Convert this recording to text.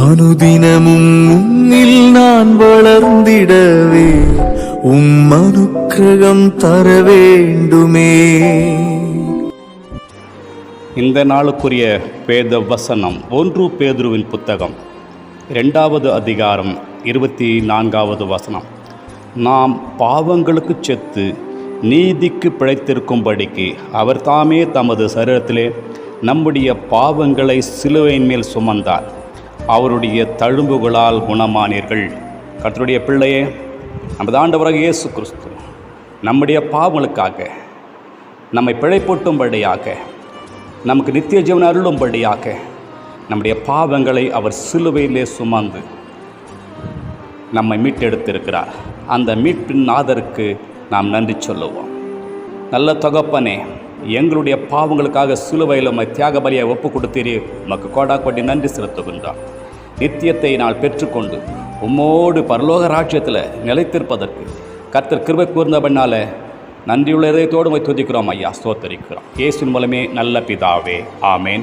அனுதினமும் உன்னில் நான் வளர்ந்திடவே உம் அனுக்கிரகம் தர வேண்டுமே இந்த நாளுக்குரிய வேத வசனம் ஒன்று பேதுருவின் புத்தகம் இரண்டாவது அதிகாரம் இருபத்தி நான்காவது வசனம். நாம் பாவங்களுக்கு செத்து நீதிக்கு பிழைத்திருக்கும்படிக்கு அவர் தாமே தமது சரீரத்திலே நம்முடைய பாவங்களை சிலுவையின் மேல் சுமந்தார். அவருடைய தழும்புகளால் குணமானீர்கள். கர்த்தருடைய பிள்ளையே நமது ஆண்டவராக இயேசு கிறிஸ்து நம்முடைய பாவங்களுக்காக நம்மை பிழைப்பூட்டும்படியாக நமக்கு நித்திய ஜீவன் அருளும்படியாக நம்முடைய பாவங்களை அவர் சிலுவையிலே சுமந்து நம்மை மீட்டெடுத்திருக்கிறார். அந்த மீட்பின் நாதருக்கு நாம் நன்றி சொல்லுவோம். நல்ல தொகப்பனே எங்களுடைய பாவங்களுக்காக சிலுவையில் உம்மை தியாக பலியை ஒப்பு கொடுத்தீரே உமக்கு கோடா கோடி நன்றி செலுத்துகின்றான் நித்தியத்தை நான் பெற்றுக்கொண்டு உம்மோடு பரலோக ராஜ்யத்தில் நிலைத்திருப்பதற்கு கர்த்தர் கிருபை கூர்ந்தபடினால நன்றியுள்ள இதயத்தோடு உம்மை துதிக்கிறோம் ஐயா. ஸ்தோத்தரிக்கிறோம். இயேசுவின் மூலமே நல்ல பிதாவே. ஆமேன்.